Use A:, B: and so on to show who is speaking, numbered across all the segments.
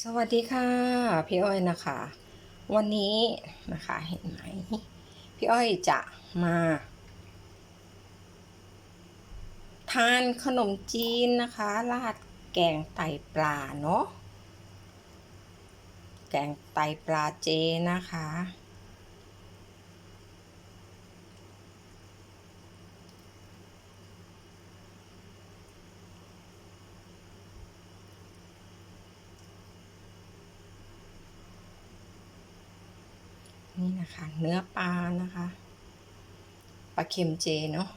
A: สวัสดีค่ะ พี่อ้อยนะคะ วันนี้นะคะเห็นไหมพี่อ้อยจะมา ทานขนมจีนนะคะ ราดแกงไตปลาเนาะแกงไตปลาเจนะคะ นี่นะคะ เนื้อปลานะคะปลาเค็มเจเนาะ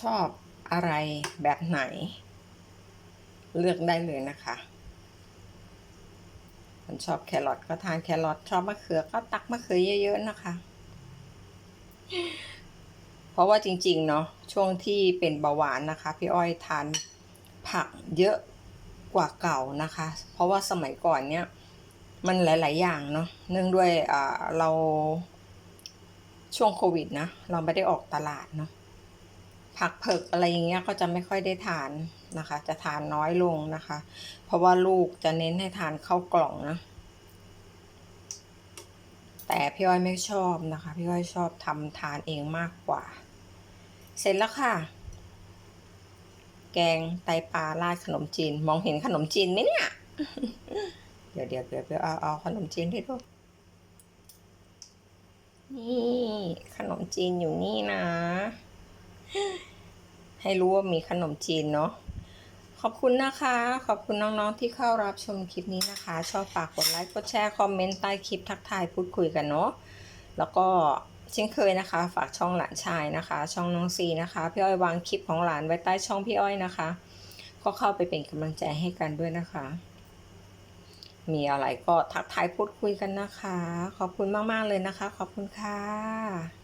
A: ชอบอะไรแบบไหน เลือกได้เลยนะคะคนชอบแครอทก็ทานแครอทชอบมะเขือก็ตักมะเขือเยอะๆนะคะ เพราะว่าจริงๆเนาะช่วงที่เป็นเบาหวานนะคะ พี่อ้อยทานผักเยอะกว่าเก่านะคะ เพราะว่าสมัยก่อนเนี้ยมันหลาย ๆ อย่างเนาะเนื่องด้วยอ่าเราช่วงโควิดนะเราไม่ได้ออกตลาดเนาะผักเผือกอะไรอย่างเงี้ยก็จะไม่ค่อยได้ทานนะคะ จะทานน้อยลงนะคะ เพราะว่าลูกจะเน้นให้ทานข้าวกล่องนะ แต่พี่อ้อยไม่ชอบนะคะ พี่อ้อยชอบทำทานเองมากกว่า สร็จแล้วค่ะ แกงไตปลาราดขนมจีน มองเห็นขนมจีนไหมเนี่ยเดี๋ยวเดี๋ยวเดี๋ยวเดี๋ยวเอาเอาขนมจีนให้ดูนี่ขนมจีนอยู่นี่นะ ให้รู้ว่ามีขนมจีนเนาะขอบคุณนะคะ ขอบคุณน้องๆที่เข้ารับชมคลิปนี้นะคะ ชอบฝากกดไลค์กดแชร์คอมเมนต์ใต้คลิปทักทายพูดคุยกันเนาะแล้วก็ เช่นเคยนะคะ ฝากช่องหลานชายนะคะ ช่องน้องซีนะคะ พี่อ้อยวางคลิปของหลานไว้ใต้ช่องพี่อ้อยนะคะก็เข้าไปเป็นกำลังใจให้กันด้วยนะคะ มีอะไรก็ทักทายพูดคุยกันนะคะ ขอบคุณมาก ๆ เลยนะคะ ขอบคุณค่ะ